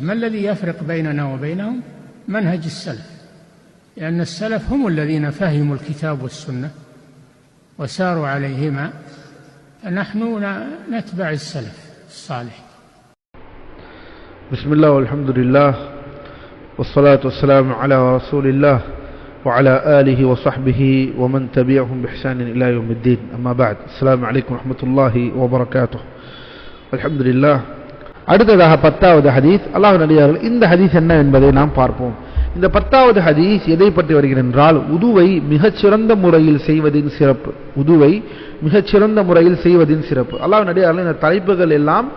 ما الذي يفرق بيننا وبينهم؟ منهج السلف. لأن السلف هم الذين فهموا الكتاب والسنة وساروا عليهما. فنحن نتبع السلف الصالح. بسم الله والحمد لله والصلاة والسلام على رسول الله وعلى آله وصحبه ومن تبعهم بإحسان إلى يوم الدين. أما بعد السلام عليكم ورحمة الله وبركاته. الحمد لله அடுத்ததாக பத்தாவது ஹதீஸ். அல்லாஹ் நடிகார்கள் இந்த ஹதீஸ் என்ன என்பதை நாம் பார்ப்போம். இந்த பத்தாவது ஹதீஸ் எதை பற்றி வருகிறது என்றால் உதுவை மிகச்சிறந்த முறையில் செய்வதின் சிறப்பு. உதுவை மிகச்சிறந்த முறையில் செய்வதின் சிறப்பு. அல்லாஹ் நடிகார்கள் இந்த தலைப்புகள் எல்லாம்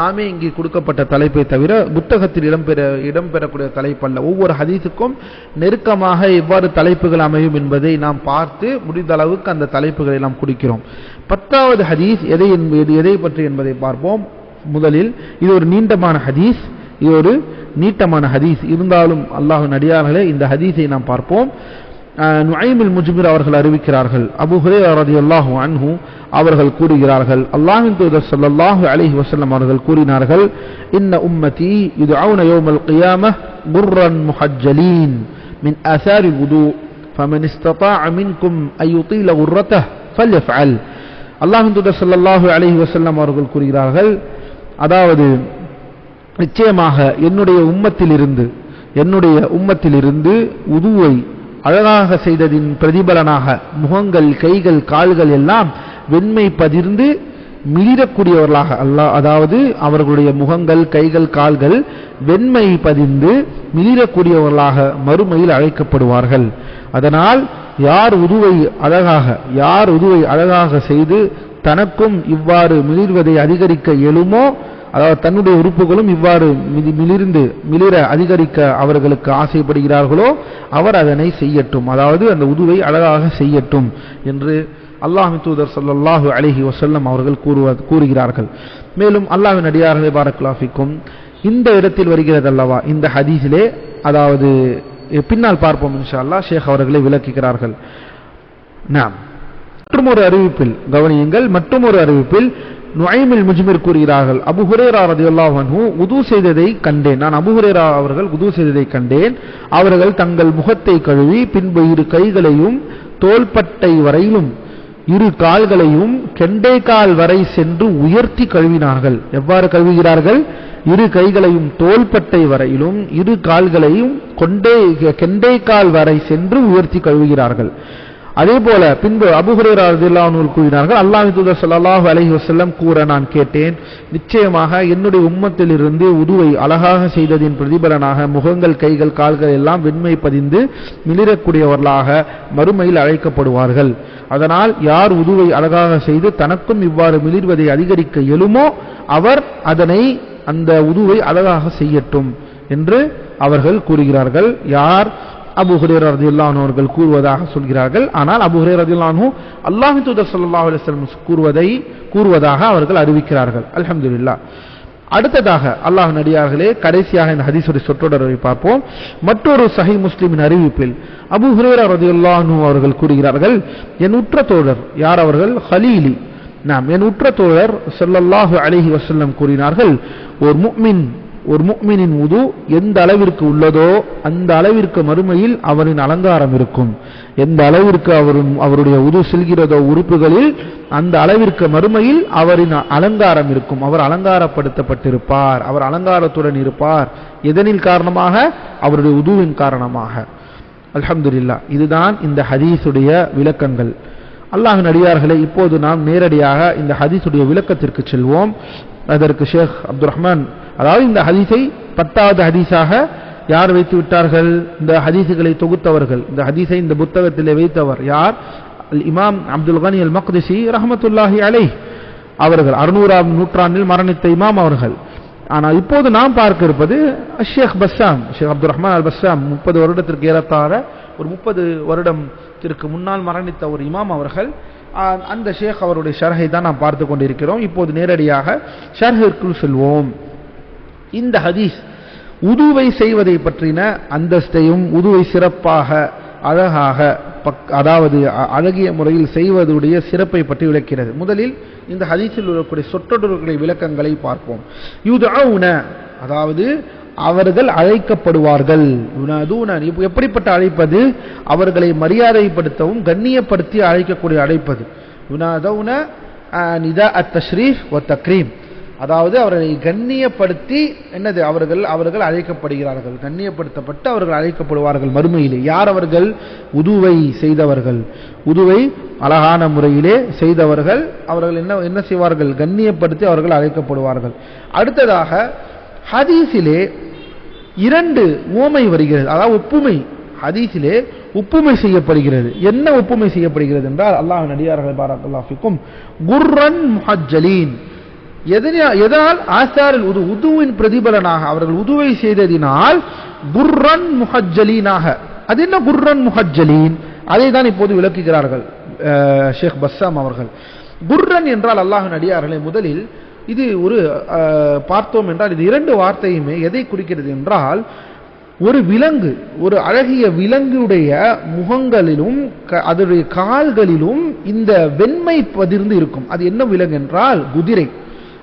நாமே இங்கே கொடுக்கப்பட்ட தலைப்பை தவிர புத்தகத்தில் இடம்பெற இடம்பெறக்கூடிய தலைப்பல்ல. ஒவ்வொரு ஹதீஸுக்கும் நெருக்கமாக எவ்வாறு தலைப்புகள் அமையும் என்பதை நாம் பார்த்து முடிந்த அளவுக்கு அந்த தலைப்புகளை நாம் குடிக்கிறோம். பத்தாவது ஹதீஸ் எதை என்பது எதை பற்றி என்பதை பார்ப்போம். முதலில் இது ஒரு நீண்டமான ஹதீஸ் இது ஒரு நீட்டமான ஹதீஸ். இருந்தாலும் அல்லாஹு நடிகார்களே இந்த ஹதீஸை நாம் பார்ப்போம். நுஐமில் முஜ்மிர் அவர்கள் அறிவிக்கிறார்கள். அபு ஹுரேரதி அல்லாஹு அன்ஹு அவர்கள் கூறுகிறார்கள். அல்லாஹின் தூதர் சல்லாஹூ அலிஹி வசல்லம் அவர்கள் கூறினார்கள் இன்ன உம்மதி இது அவுன யோமல் கியாம குர்ரன் முஹஜலீன் மின் அசாரி உது فمن استطاع منكم أن يطيل غرته فليفعل அல்லாஹின் தூதர் சல்லாஹூ அலிஹி வசல்லம் அவர்கள் கூறுகிறார்கள் அதாவது நிச்சயமாக என்னுடைய உம்மத்திலிருந்து என்னுடைய உம்மத்திலிருந்து உதுவை அழகாக செய்ததின் பிரதிபலனாக முகங்கள் கைகள் கால்கள் எல்லாம் வெண்மை பதிர்ந்து மிளிரக்கூடியவர்களாக அல்லா அதாவது அவர்களுடைய முகங்கள் கைகள் கால்கள் வெண்மை பதிந்து மிளிரக்கூடியவர்களாக மறுமையில் அழைக்கப்படுவார்கள். அதனால் யார் உதுவை அழகாக யார் உதுவை அழகாக செய்து தனக்கும் இவ்வாறு மிளிர்வதை அதிகரிக்க இயலுமோ அதாவது தன்னுடைய உறுப்புகளும் இவ்வாறு மிளிர்ந்து மிளிர அதிகரிக்க அவர்களுக்கு ஆசைப்படுகிறார்களோ அவர் அதனை செய்யட்டும். அதாவது அந்த உதுவை அழகாக செய்யட்டும் என்று அல்லாஹ் தூதர் சல்லாஹு அலிஹி வசல்லம் அவர்கள் கூறுவ கூறுகிறார்கள். மேலும் அல்லாஹின் அடியார்களே பாரக்லாஃபிக்கும் இந்த இடத்தில் வருகிறது அல்லவா இந்த ஹதீஸிலே அதாவது பின்னால் பார்ப்போம் இன்ஷா அல்லா ஷேக் அவர்களை விளக்குகிறார்கள். நாம் மற்றும் ஒரு அறிவிப்பில் கவனியுங்கள் மற்றும் ஒரு அறிவிப்பில் நுழைமில் முஜ்மிர் கூறுகிறார்கள். அபுஹுரேரா ஹுரேரா உது செய்ததை கண்டேன். நான் அபுஹுரேரா அவர்கள் உது செய்ததை கண்டேன். அவர்கள் தங்கள் முகத்தை கழுவி பின்பு இரு கைகளையும் தோள்பட்டை வரையிலும் இரு கால்களையும் கெண்டை கால் வரை சென்று உயர்த்தி கழுவினார்கள். எவ்வாறு கழுவுகிறார்கள்? இரு கைகளையும் தோள்பட்டை வரையிலும் இரு கால்களையும் கொண்டே கெண்டை கால் வரை சென்று உயர்த்தி கழுவுகிறார்கள். அதே போல பின்பு அபுஹுரேரால் கூறினார்கள் அல்லாஹ் தூதர் சல்லாஹூ அலஹி வசல்லம் கூற நான் கேட்டேன். நிச்சயமாக என்னுடைய உம்மத்திலிருந்து உதுவை அழகாக செய்ததின் பிரதிபலனாக முகங்கள் கைகள் கால்கள் எல்லாம் வெண்மை பதிந்து மிளிரக்கூடியவர்களாக மறுமையில் அழைக்கப்படுவார்கள். அதனால் யார் உதுவை அழகாக செய்து தனக்கும் இவ்வாறு மிளிர்வதை அதிகரிக்க இயலுமோ அவர் அதனை அந்த உதுவை அழகாக செய்யட்டும் என்று அவர்கள் கூறுகிறார்கள். யார்? அபு ஹுரேர் ரதியுல்லான் அவர்கள் கூறுவதாக சொல்கிறார்கள். ஆனால் அபு ஹுரேர் ரதியுல்லானு அல்லாஹி தூதர் சல்லாஹ் அலிஸ்லம் கூறுவதை கூறுவதாக அவர்கள் அறிவிக்கிறார்கள். அலமதுல்லா அடுத்ததாக அல்லாஹ் நடிகார்களே கடைசியாக இந்த ஹதீசுடைய சொற்றொடரை பார்ப்போம். மற்றொரு சஹி முஸ்லிமின் அறிவிப்பில் அபு ஹுரேரா ரதியுல்லானு அவர்கள் கூறுகிறார்கள் என் உற்ற தோழர். யார் அவர்கள்? ஹலீலி. நாம். என் உற்ற தோழர் சொல்லல்லாஹு அலிஹி வசல்லம் கூறினார்கள் ஒரு முக்மின். ஒரு முக்மினின் உது எந்த அளவிற்கு உள்ளதோ அந்த அளவிற்கு மறுமையில் அவரின் அலங்காரம் இருக்கும். எந்த அளவிற்கு அவரும் அவருடைய உது செல்கிறதோ உறுப்புகளில் அந்த அளவிற்கு மறுமையில் அவரின் அலங்காரம் இருக்கும். அவர் அலங்காரப்படுத்தப்பட்டிருப்பார். அவர் அலங்காரத்துடன் இருப்பார். எதனில் காரணமாக? அவருடைய உதுவின் காரணமாக. அலமதுல்லா இதுதான் இந்த ஹதீஸுடைய விளக்கங்கள். அல்லாஹ் நடிகார்களை இப்போது நாம் நேரடியாக இந்த ஹதீஸுடைய விளக்கத்திற்கு செல்வோம். அதற்கு ஷேக் அப்துல் ரஹ்மான் அதாவது இந்த ஹதீஸை பத்தாவது ஹதீஸாக யார் வைத்து விட்டார்கள்? இந்த ஹதீஸுகளை தொகுத்தவர்கள். இந்த ஹதீஸை இந்த புத்தகத்திலே வைத்தவர் யார்? இமாம் அப்துல் கனி அல் மக்திசி ரஹமத்துல்லாஹி அலை அவர்கள் அறுநூறாம் நூற்றாண்டில் மரணித்த இமாம் அவர்கள். ஆனால் இப்போது நாம் பார்க்க இருப்பது ஷேக் பஸ்ஸாம் ஷேக் அப்துல் ரஹ்மான் அல் பஸ்ஸாம் முப்பது வருடத்திற்கு ஏறத்தாழ ஒரு முப்பது வருடத்திற்கு முன்னால் மரணித்த ஒரு இமாம் அவர்கள். அந்த ஷேக் அவருடைய ஷர்ஹை தான் நாம் பார்த்து கொண்டிருக்கிறோம். இப்போது நேரடியாக ஷர்ஹிற்குள் செல்வோம். இந்த ஹதீஸ் உதுவை செய்வதை பற்றின அந்தஸ்தையும் உதுவை சிறப்பாக அழகாக பக் அதாவது அ- அழகிய முறையில் செய்வதுடைய சிறப்பை பற்றி விளக்கிறது. முதலில் இந்த ஹதீஸில் உள்ளக்கூடிய சொற்றொடர்களை விளக்கங்களை பார்ப்போம். யுதவுன அதாவது அவர்கள் அழைக்கப்படுவார்கள். எப்படிப்பட்ட அழைப்பது? அவர்களை மரியாதைப்படுத்தவும் கண்ணியப்படுத்தி அழைக்கக்கூடிய அழைப்பது. யுனாதவுன நிதா அத் தஷ்ரீஃப் ஒ தக்ரீம். அதாவது அவர்களை கண்ணியப்படுத்தி என்னது அவர்கள் அவர்கள் அழைக்கப்படுகிறார்கள். கண்ணியப்படுத்தப்பட்டு அவர்கள் அழைக்கப்படுவார்கள் மறுமையிலே. யார் அவர்கள்? உதுவை செய்தவர்கள். உதுவை அழகான முறையிலே செய்தவர்கள். அவர்கள் என்ன என்ன செய்வார்கள்? கண்ணியப்படுத்தி அவர்கள் அழைக்கப்படுவார்கள். அடுத்ததாக ஹதீஸிலே இரண்டு ஓமை வருகிறது. அதாவது ஒப்புமை. ஹதீஸிலே ஒப்புமை செய்யப்படுகிறது. என்ன ஒப்புமை செய்யப்படுகிறது என்றால் அல்லாஹ் நடிகார்கள் பாராக்கல்லாஃபிக்கும் குர்ரன் முஹஜலீன் எதனா- எதனால் ஆசாரில் உது உதுவின் பிரதிபலனாக அவர்கள் உதுவை செய்ததினால் குர்ரன் முஹஜலீனாக அது என்ன குர்ரன் முஹஜலீன் அதை தான் இப்போது விளக்குகிறார்கள் ஷேக் பஸ்ஸாம் அவர்கள். குர்ரன் என்றால் அல்லாஹின் அடியார்களை முதலில் இது ஒரு பார்த்தோம் என்றால் இது இரண்டு வார்த்தையுமே எதை குறிக்கிறது என்றால் ஒரு விலங்கு ஒரு அழகிய விலங்குடைய முகங்களிலும் க- அதனுடைய கால்களிலும் இந்த வெண்மை பதிர்ந்து இருக்கும். அது என்ன விலங்கு என்றால் குதிரை.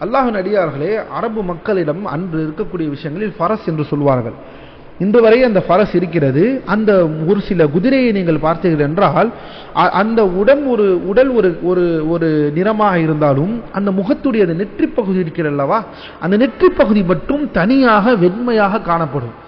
அல்லாஹின் அடியார்களே அரபு மக்களிடம் அன்று இருக்கக்கூடிய விஷயங்களில் ஃபரஸ் என்று சொல்வார்கள். இன்று வரை அந்த ஃபரஸ் இருக்கிறது. அந்த ஒரு சில குதிரையை நீங்கள் பார்த்தீர்கள் என்றால் அ- அந்த உடன் ஒரு உடல் ஒரு ஒரு ஒரு நிறமாக இருந்தாலும் அந்த முகத்துடைய அந்த நெற்றி பகுதி இருக்கிறது அல்லவா? அந்த நெற்றி பகுதி மட்டும் தனியாக வெண்மையாக காணப்படும்.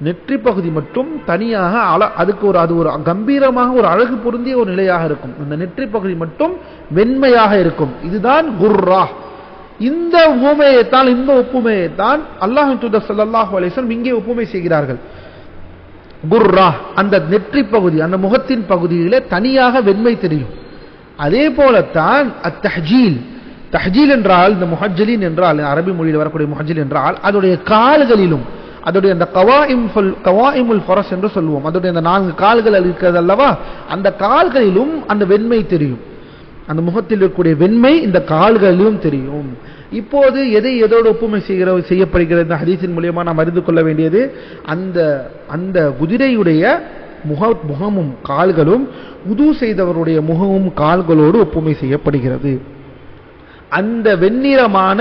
நெற்றி பகுதி மட்டும் தனியாக அழ அதுக்கு ஒரு அது ஒரு கம்பீரமாக ஒரு அழகு பொருந்திய ஒரு நிலையாக இருக்கும். அந்த நெற்றி பகுதி மட்டும் வெண்மையாக இருக்கும். இதுதான் குர்ரா. இந்த உவமையைத்தான் இந்த ஒப்புமையைத்தான் அல்லாஹ் தூதர் சல்லாஹு அலைஹி இங்கே ஒப்புமை செய்கிறார்கள். குர்ரா அந்த நெற்றி பகுதி அந்த முகத்தின் பகுதியிலே தனியாக வெண்மை தெரியும். அதே போலத்தான் அத்தஹ்ஜீல். தஹ்ஜீல் என்றால் இந்த முஹஜலின் என்றால் அரபி மொழியில் வரக்கூடிய முஹஜில் என்றால் அதோடைய கால்களிலும் அதோடைய அந்த கவாயிம் கவாயிமுல் ஃபரஸ் என்று சொல்லுவோம். அதோடைய அந்த நான்கு கால்கள் இருக்கிறது அல்லவா? அந்த கால்களிலும் அந்த வெண்மை தெரியும். அந்த முகத்தில் இருக்கக்கூடிய வெண்மை இந்த கால்களிலும் தெரியும். இப்போது எதை எதோடு ஒப்புமை செய்கிற செய்யப்படுகிறது இந்த ஹதீஸின் மூலியமா நாம் அறிந்து கொள்ள வேண்டியது அந்த அந்த குதிரையுடைய முக முகமும் கால்களும் உது செய்தவருடைய முகமும் கால்களோடு ஒப்புமை செய்யப்படுகிறது. அந்த வெண்ணிறமான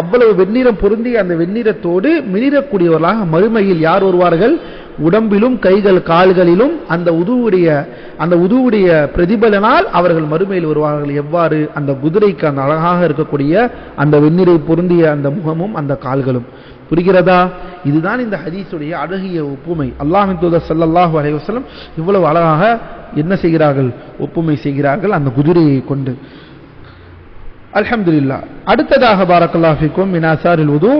அவ்வளவு வெண்ணிறம் பொருந்தி அந்த வெந்நிறத்தோடு மிளிரக்கூடியவர்களாக மறுமையில் யார் வருவார்கள்? உடம்பிலும் கைகள் கால்களிலும் அந்த உதுவுடைய அந்த உதுவுடைய பிரதிபலனால் அவர்கள் மறுமையில் வருவார்கள். எவ்வாறு? அந்த குதிரைக்கு அந்த அழகாக இருக்கக்கூடிய அந்த வெந்நிறை பொருந்திய அந்த முகமும் அந்த கால்களும். புரிகிறதா? இதுதான் இந்த ஹதீஸுடைய அழகிய ஒப்புமை. அல்லாஹின் தூதர் ஸல்லல்லாஹு அலைவசலம் இவ்வளவு அழகாக என்ன செய்கிறார்கள்? ஒப்புமை செய்கிறார்கள் அந்த குதிரையை கொண்டு. அல்ஹம்துல்லா அடுத்ததாக பாரக்கல்லாஃபிக்கும் மினாசாரில் உது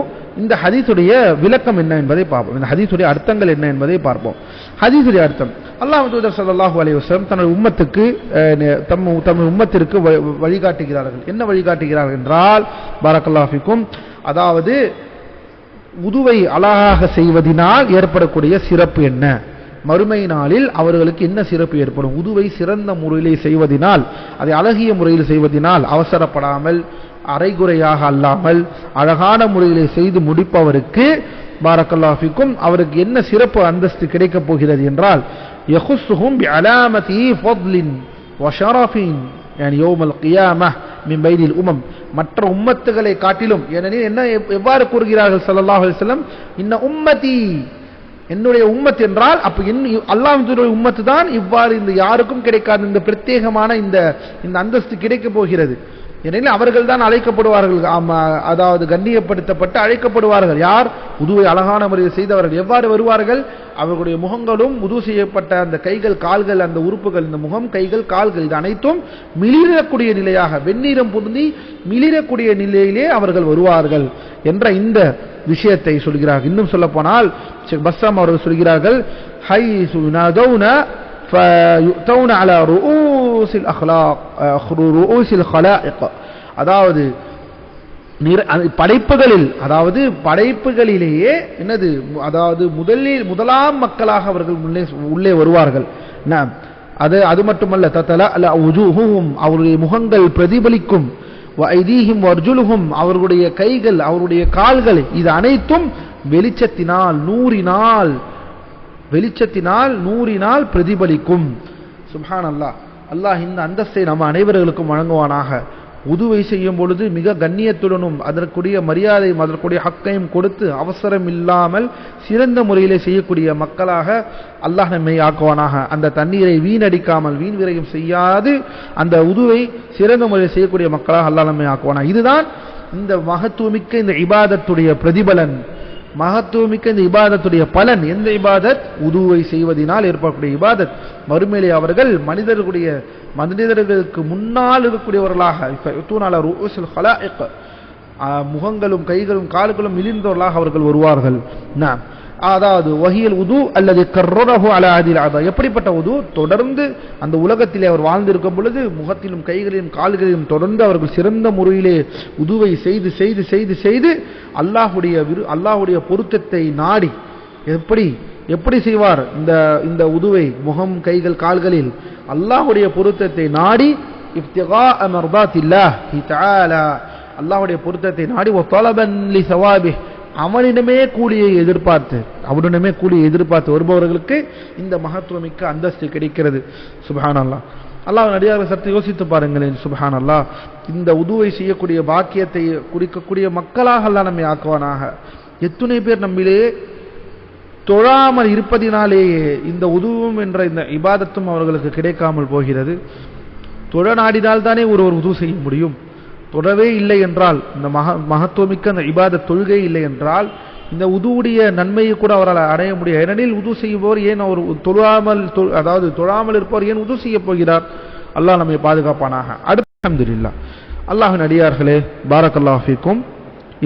இந்த ஹதீஸுடைய விளக்கம் என்ன என்பதை பார்ப்போம். இந்த ஹதீஸுடைய அர்த்தங்கள் என்ன என்பதை பார்ப்போம். ஹதீஸுடைய அர்த்தம். அல்லாஹ் தூதர் ஸல்லல்லாஹு அலைஹி தனது உம்மத்துக்கு தம் தம் உம்மத்திற்கு வழிகாட்டுகிறார்கள். என்ன வழிகாட்டுகிறார்கள் என்றால் பாரக்கல்லாஃபிக்கும் அதாவது உதுவை அழகாக செய்வதினால் ஏற்படக்கூடிய சிறப்பு என்ன? மறுமை நாளில் அவர்களுக்கு என்ன சிறப்பு ஏற்படும்? உதுவை சிறந்த முறையிலே செய்வதனால் அதை அழகிய முறையில் செய்வதனால் அவசரப்படாமல் அரைகுறையாக அல்லாமல் அழகான முறையில் செய்து முடிப்பவருக்கு பாரக்கல்லாஃபிக்கும் அவருக்கு என்ன சிறப்பு அந்தஸ்து கிடைக்கப் போகிறது என்றால் யஹுசுஹும் அலாமதி ஃபத்லின் வஷரஃபின் யோமல் கியாம மிம்பைதில் உமம். மற்ற உம்மத்துகளை காட்டிலும் ஏனெனில் என்ன எவ்வாறு கூறுகிறார்கள்? சல்லாஹ் செல்லம் இன்ன உம்மதி என்னுடைய உம்மத் என்றால் அப்ப அல்லாஹுடைய உம்மத்து தான் இவ்வாறு இந்த யாருக்கும் கிடைக்காத இந்த பிரத்யேகமான இந்த இந்த அந்தஸ்து கிடைக்க போகிறது. ஏனெனில் அவர்கள் தான் அழைக்கப்படுவார்கள் ஆமா, அதாவது கண்ணியப்படுத்தப்பட்டு அழைக்கப்படுவார்கள் யார் உதுவை அழகான முறையில் செய்தவர்கள் எவ்வாறு வருவார்கள் அவர்களுடைய முகங்களும் உது செய்யப்பட்ட அந்த கைகள் கால்கள் அந்த உறுப்புகள் இந்த முகம் கைகள் கால்கள் இது அனைத்தும் மிளிரக்கூடிய நிலையாக வெந்நீரம் பொருந்தி மிளிரக்கூடிய நிலையிலே அவர்கள் வருவார்கள் என்ற இந்த விஷயத்தை சொல்கிறார்கள் இன்னும் சொல்ல போனால் பஸ்ஸாம் அவர்கள் சொல்கிறார்கள் ஹை சுனாதௌன فيؤتون على رؤوس ரூசில் அஹ்லாக் ரூசில் ஹலாக் அதாவது படைப்புகளில் அதாவது படைப்புகளிலேயே என்னது அதாவது முதலில் முதலாம் மக்களாக அவர்கள் உள்ளே வருவார்கள். அது அது மட்டுமல்ல தத்தல அல்ல உஜூஹும் அவருடைய முகங்கள் பிரதிபலிக்கும். ஐதீஹிம் அர்ஜுலுகும் அவர்களுடைய கைகள் அவருடைய கால்கள் இது அனைத்தும் வெளிச்சத்தினால் நூறினால் வெளிச்சத்தினால் நூறினால் பிரதிபலிக்கும். சுபான் அல்லாஹ் அல்லாஹ் இந்த அந்தஸ்தை நம்ம அனைவர்களுக்கும் வழங்குவானாக. உதுவை செய்யும் பொழுது மிக கண்ணியத்துடனும் அதற்குரிய மரியாதையும் அதற்குரிய ஹக்கையும் கொடுத்து அவசரம் இல்லாமல் சிறந்த முறையிலே செய்யக்கூடிய மக்களாக அல்லாஹ் நம்மை ஆக்குவானாக. அந்த தண்ணீரை வீணடிக்காமல் வீண் விரையும் செய்யாது. அந்த உதுவை சிறந்த முறையில் செய்யக்கூடிய மக்களாக அல்லாஹ் நம்மை ஆக்குவானா இதுதான் இந்த மகத்துவமிக்க இந்த இபாதத்துடைய பிரதிபலன். மகத்துவமிக்க இந்த இபாதத்துடைய பலன் எந்த இபாதத்? உதுவை செய்வதனால் ஏற்படக்கூடிய இபாதத். மறுமையிலே அவர்கள் மனிதர்களுடைய மனிதர்களுக்கு முன்னால் இருக்கக்கூடியவர்களாக இப்ப முகங்களும் கைகளும் கால்களும் இழிந்தவர்களாக அவர்கள் வருவார்கள். நாம் அதாவது வகியல் உது அல்லது கர்ரஹு அல அதில் அதா எப்படிப்பட்ட உது? தொடர்ந்து அந்த உலகத்திலே அவர் வாழ்ந்திருக்கும் பொழுது முகத்திலும் கைகளிலும் கால்களிலும் தொடர்ந்து அவர்கள் சிறந்த முறையிலே உதுவை செய்து செய்து செய்து செய்து அல்லாஹுடைய விரு அல்லாஹுடைய பொருத்தத்தை நாடி எப்படி எப்படி செய்வார்? இந்த இந்த உதுவை முகம் கைகள் கால்களில் அல்லாஹுடைய பொருத்தத்தை நாடி இப்திகா மர்தாத்தில்லாஹி தஆலா. அல்லாஹுடைய பொருத்தத்தை நாடி ஒ லி சவாபி அவனிடமே கூலியை எதிர்பார்த்து அவனிடமே கூலியை எதிர்பார்த்து வருபவர்களுக்கு இந்த மகத்துவமிக்க அந்தஸ்து கிடைக்கிறது. சுபஹான் அல்லா அல்லாஹ் நடிகார சற்று யோசித்து பாருங்களேன் சுபஹான் அல்லா இந்த உதுவை செய்யக்கூடிய பாக்கியத்தை குறிக்கக்கூடிய மக்களாக அல்லாஹ் நம்மை ஆக்குவானாக. எத்தனை பேர் நம்மிலே தொழாமல் இருப்பதினாலேயே இந்த உதுவும் என்ற இந்த இபாதத்தும் அவர்களுக்கு கிடைக்காமல் போகிறது. தொழ நாடினால்தானே ஒருவர் உது செய்ய முடியும். தொடவே இல்லை என்றால் இந்த மக மகத்துவமிக்க அந்த இபாத தொழுகை இல்லை என்றால் இந்த உதுவுடைய நன்மையை கூட அவரால் அடைய முடியாது. ஏனெனில் உது செய்பவர் ஏன் அவர் தொழாமல் அதாவது தொழாமல் இருப்பவர் ஏன் உது செய்ய போகிறார்? அல்லாஹ் நம்மை பாதுகாப்பானாக. அடுத்த அஹமதுல்லா அல்லாஹின் அடியார்களே பாரக்கல்லாஹ் ஃபீக்கும்.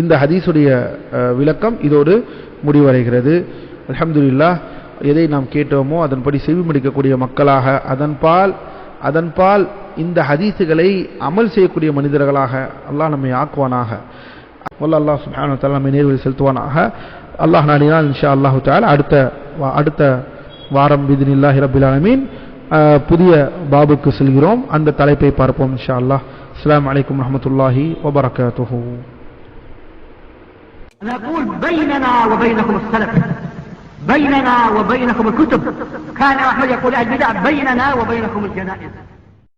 இந்த ஹதீஸுடைய விளக்கம் இதோடு முடிவடைகிறது. அலமதுல்லா எதை நாம் கேட்டோமோ அதன்படி செவிமடிக்கக்கூடிய மக்களாக அதன்பால் அதன்பால் இந்த ஹதீஸுகளை அமல் செய்யக்கூடிய மனிதர்களாக அல்லாஹ் நம்மை ஆக்குவானாக வல்ல அல்லாஹ் சுப்ஹானஹு வ தஆலா நம்மை நேர்வழி செலுத்துவானாக அல்லாஹ் நாடினால் இன்ஷா அல்லாஹு தஆலா அடுத்த வா- அடுத்த வாரம் பிதினில்லாஹி ரப்பில் ஆலமீன் அஹ், புதிய பாபுக்கு செல்கிறோம் அந்த தலைப்பை பார்ப்போம் இன்ஷா அல்லாஹ் அஸ்ஸலாமு அலைக்கும் வரஹ்மத்துல்லாஹி வபரகாத்துஹு نقول بيننا وبينكم السلف بيننا وبينكم الكتب كان أحمد يقول البدع بيننا وبينكم الجنائز